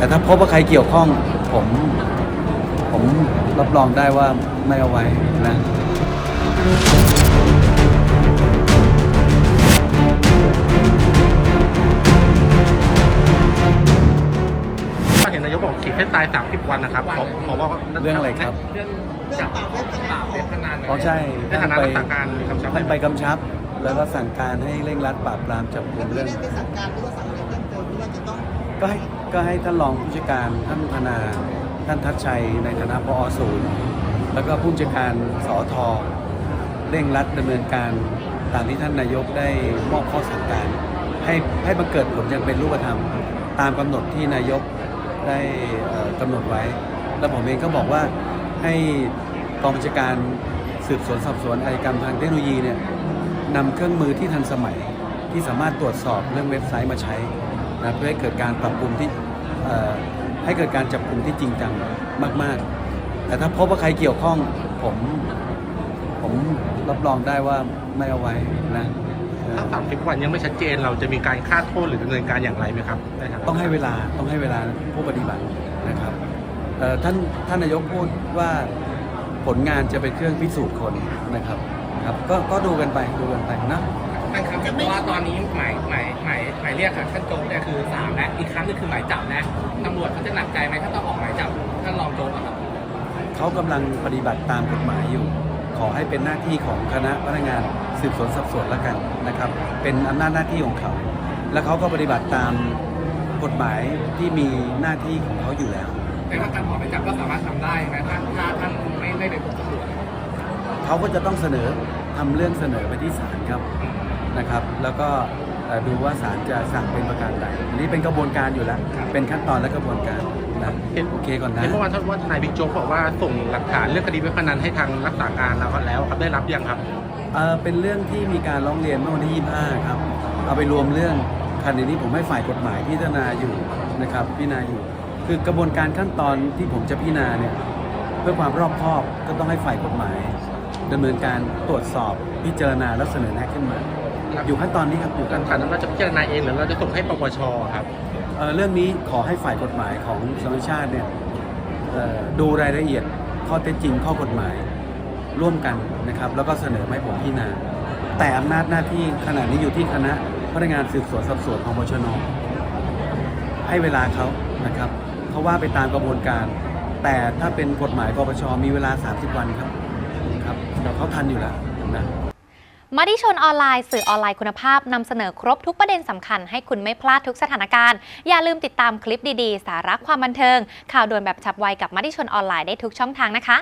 แต่ถ้าพบว่าใครเกี่ยวข้อง ผม ผมรับรองได้ว่าไม่เอาไว้นะก็เห็นนายกบอกขีดเส้นตาย 30 วันนะครับผมผมว่าเรื่องอะไรครับ เรื่องจับปราบเว็บพนันอ๋อใช่ในฐานะรักษาการมีคำสั่งท่านไปกำชับ แล้วก็สั่งการให้เร่งรัดปราบปรามจับกลุ่มไม่เรื่องได้ไปสั่งการหรือว่าสั่งอะไรเพิ่มเติมห รือว่าจะต้องก็ให้ก็ให้ท่านรองผู้จัดการท่านธนา ท่านทัชชัยในฐานะพอศูนย์แล้วก็ผู้จัดการสอทอเร่งรัดดำเนินการตามที่ท่านนายกได้มอบข้อสั่งการ ให้ให้มันเกิดผลอย่างเป็นรูปธรรม ตามกำหนดที่นายกได้เอ่อกำหนดไว้ แล้วผมเองก็บอกว่าให้กองบัญชาการสืบสวนสอบสวนอาชญากรรมทางเทคโนโลยีเนี่ยนำเครื่องมือที่ทันสมัยที่สามารถตรวจสอบเรื่องเว็บไซต์มาใช้ นะเพื่อให้เกิดการปรับปรุงที่เอ่อให้เกิดการจับกลุ่มที่จริงจังมาก ๆ แต่ถ้าพบว่าใครเกี่ยวข้องผมผมรับรองได้ว่าไม่เอาไว้นะเอ่อถ้า30วันยังไม่ชัดเจนเราจะมีการฆ่าโทษหรือดำเนินการอย่างไรไหมครับในฐานะต้องให้เวลาต้องให้เวลาผู้ปฏิบัตินะครับเอ่อท่านท่านนายกพูดว่าผลงานจะเป็นเครื่องพิสูจน์คนนะครับครับก็ก็ดูกันไปดูกันไปนะท่านครับเพราะว่าตอนนี้หมายหมายหมายหมาย เรียกค่ะท่านโจ๊กเนี่ยคือสามและอีกครั้งนึงคือหมายจับนะตำรวจเขาจะหนักใจไหมถ้าต้องออกหมายจับท่านรองโจ๊กอะครับเขากำลังปฏิบัติตามกฎหมายอยู่ ขอให้เป็นหน้าที่ของคณะพนักงานสืบสวนสอบสวนแล้วกันนะครับ เป็นอำนาจหน้าที่ของเขา และเขาก็ปฏิบัติตามกฎหมายที่มีหน้าที่ของเขาอยู่แล้ว แต่ว่าการออกหมายจับก็สามารถทำได้นะถ้าถ้าท่านไม่ไม่ไปพบตำรวจเขาก็จะต้องเสนอทำเรื่องเสนอไปที่ศาลครับนะครับ แล้วก็เอ่อ ดูว่าศาลจะสั่งเป็นประการใดอันนี้เป็นกระบวนการอยู่แล้ว เป็นขั้นตอนและกระบวนการนะโอเคก่อนนะเห็นเมื่อวานท่านว่าทนายบิ๊กโจ๊กบอกว่าส่งหลักฐานเรื่องคดีเว็บพนันให้ทางรักษาการแล้วแล้วครับได้รับยังครับเอ่อเป็นเรื่องที่มีการร้องเรียนเมื่อวันที่25ครับเอาไปรวมเรื่องคดีนี้ผมให้ฝ่ายกฎหมายพิจารณาอยู่นะครับพิจารณาอยู่ คือกระบวนการขั้นตอนที่ผมจะพิจารณาเนี่ยเพื่อความรอบคอบก็ต้องให้ฝ่ายกฎหมายดำเนินการตรวจสอบพิจารณาแล้วเสนอแนะขึ้นมาครับ อยู่ขั้นตอนนี้ครับอยู่หลัขั้กนตฐาอนนนั้นเราจะพิจารณาเองหรือเราจะส่งให้ปปชครับ เอ่อเรื่องนี้ขอให้ฝ่ายกฎหมายของสำนักชาติเนี่ยเอ่อดูรายละเอียดข้อเท็จจริงข้อกฎหมายร่วมกันนะครับ แล้วก็เสนอมาให้ผมพิจารณาแต่อำนาจหน้าที่ขณะนี้อยู่ที่คณะพนักงานสืบสวนสอบสวนของบชน ให้เวลาเขานะครับเพราะว่าไปตามกระบวนการ แต่ถ้าเป็นกฎหมายปปชมีเวลา 30 วันครับครับเดี๋ยวเขาทันอยู่แล้วนะ มดิชนออนไลน์สื่อออนไลน์คุณภาพนำเสนอครบทุกประเด็นสำคัญให้คุณไม่พลาดทุกสถานการณ์ อย่าลืมติดตามคลิปดีๆ สาระความบันเทิง ข่าวด่วนแบบฉับไวกับมดิชนออนไลน์ได้ทุกช่องทางนะคะ